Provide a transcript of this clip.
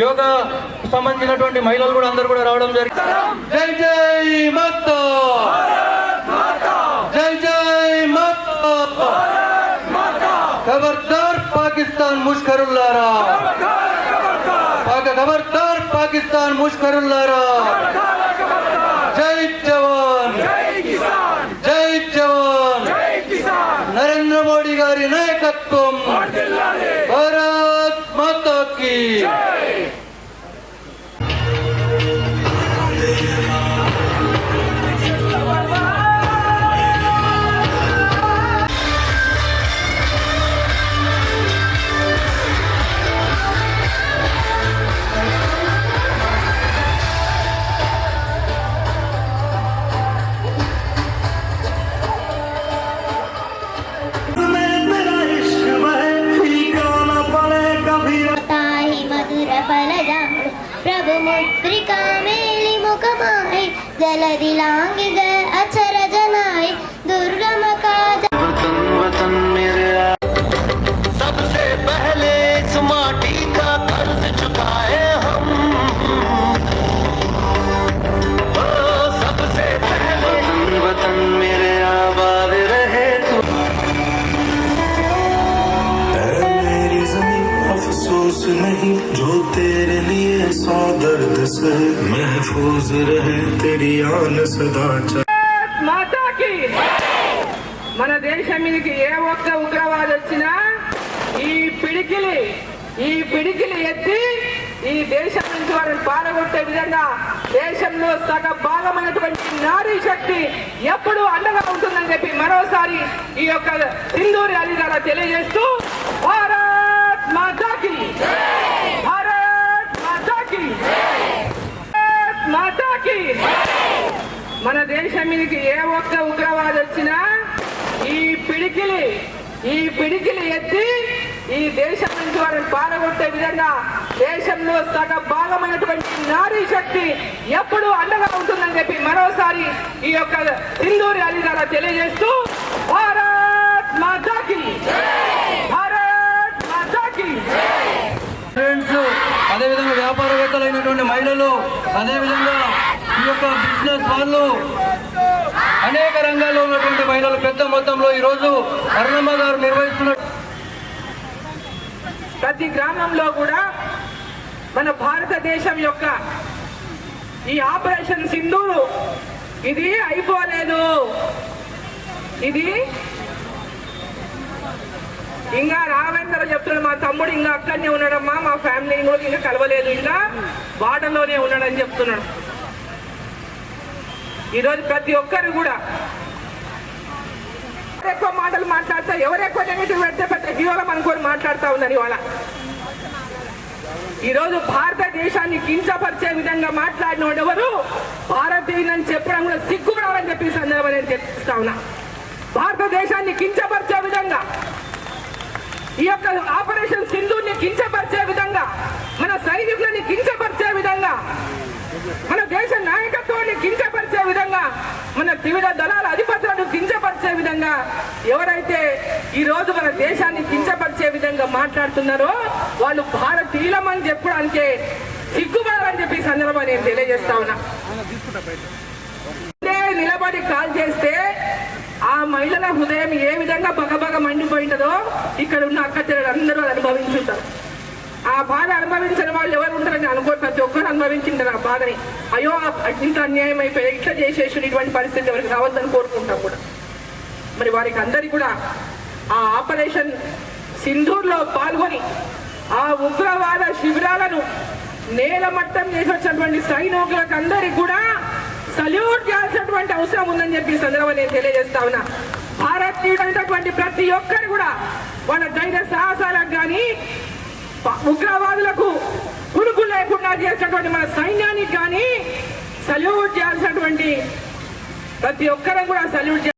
యోగా సంబంధించినటువంటి మహిళలు కూడా అందరు కూడా రావడం జరిగింది. జై జై మాతా. జై జై మాతా. ఖబర్దార్ పాకిస్తాన్ ముష్కరుల్లారా. ఖబర్దార్ పాకిస్తాన్ ముష్కరుల్లారా. జై జవ മുദ്രികാമേളി മുഖമായി ജലതിലാംഗിക नहीं जो तेरे लिए सौ दर्द से महफूज रहे तेरी आन सदा चा మాతాకి మన దేశం మీదకి ఏ ఒక్క ఉగ్రవాది వచ్చినా ఈ పిడికిలి ఈ పిడికిలి ఎత్తి ఈ దేశం నుంచి వారిని పారగొట్టే విధంగా దేశంలో సగ భాగమైనటువంటి నారీ శక్తి ఎప్పుడూ అండగా ఉంటుందని చెప్పి మరోసారి ఈ యొక్క సింధూరి అలీ ద్వారా తెలియజేస్తూ మాతాకి మన దేశం మీదకి ఏ ఒక్క ఉగ్రవాది వచ్చినా ఈ పిడికిలి ఈ పిడికిలి ఎత్తి ఈ దేశం నుంచి వారిని పారగొట్టే విధంగా దేశంలో సగ భాగమైనటువంటి నారీ శక్తి ఎప్పుడూ అండగా ఉంటుందని చెప్పి మరోసారి ఈ యొక్క సింధూరి అలీ ద్వారా తెలియజేస్తూ భారత్ మాతాకి భారత్ మాతాకి ఫ్రెండ్స్ అదేవిధంగా వ్యాపారవేత్తలైనటువంటి మహిళలు అదేవిధంగా ఈ యొక్క బిజినెస్ వాళ్ళు అనేక రంగాల్లో ఉన్నటువంటి మహిళలు పెద్ద మొత్తంలో ఈరోజు అరుణమ్మ గారు నిర్వహిస్తున్న ప్రతి గ్రామంలో కూడా మన భారతదేశం యొక్క ఈ ఆపరేషన్ సింధూరు ఇది అయిపోలేదు. ఇది ఇంకా రావేంద్ర చెప్తున్నాడు మా తమ్ముడు ఇంకా అక్కడనే ఉన్నాడమ్మా. మా ఫ్యామిలీని కూడా ఇంకా కలవలేదు. ఇంకా వాడలోనే ఉన్నాడని చెప్తున్నాడు. ఈరోజు ప్రతి ఒక్కరు కూడా ఎక్కువ మాటలు మాట్లాడతా ఎవరు ఎక్కువ నెగిటివ్ పెడితే పెద్ద హీరోలం అనుకొని మాట్లాడుతూ ఉన్నారు ఇవాళ. ఈరోజు భారతదేశాన్ని కించపరిచే విధంగా మాట్లాడిన వాడు ఎవరు? భారతీయులని చెప్పడం కూడా సిగ్గుపడాలని చెప్పి సందర్భం నేను చెప్తా ఉన్నా. భారతదేశాన్ని కించపరిచే విధంగా ఈ యొక్క ఆపరేషన్ సింధుని కించపరిచే విధంగా మన సైనికులని కించపరిచే విధంగా మన దేశ నాయకత్వాన్ని కించపరిచే విధంగా మన త్రివిధ దళాల అధిపతులను కించపరిచే విధంగా ఎవరైతే ఈ రోజు మన దేశాన్ని కించపరిచే విధంగా మాట్లాడుతున్నారో వాళ్ళు భారతీయులమని చెప్పడానికే సిగ్గుపడాలని చెప్పి ఈ సందర్భంగా నేను తెలియజేస్తా ఉన్నా. నిలబడి కాల్ చేస్తే ఆ మహిళల హృదయం ఏ విధంగా బగబగ మండిపోయింటదో ఇక్కడ ఉన్న అక్క చెల్లెలు అందరూ అనుభవించుంటారు. ఆ బాధ అనుభవించిన వాళ్ళు ఎవరు ఉంటారని అనుకో ప్రతి అనుభవించింది నా బాధని. అయ్యో ఇంత అన్యాయం అయిపోయి ఇట్లా చేసేసి ఇటువంటి పరిస్థితి ఎవరికి రావద్దని కోరుకుంటాం కూడా. మరి వారికి అందరి కూడా ఆ ఆపరేషన్ సింధూర్లో పాల్గొని ఆ ఉగ్రవాద శిబిరాలను నేలమట్టం చేసి వచ్చినటువంటి సైనికులకు అందరికి కూడా సల్యూట్ చేయాల్సినటువంటి అవసరం ఉందని చెప్పి ఈ సందర్భంగా నేను తెలియజేస్తా ఉన్నా. భారతీయుడైనటువంటి ప్రతి ఒక్కరు కూడా వాళ్ళ ధైర్య సాహసాలకు కానీ ఉగ్రవాదులకు తయారు చేసినటువంటి మన సైన్యానికి కానీ సల్యూట్ చేయాల్సినటువంటి ప్రతి ఒక్కరం కూడా సల్యూట్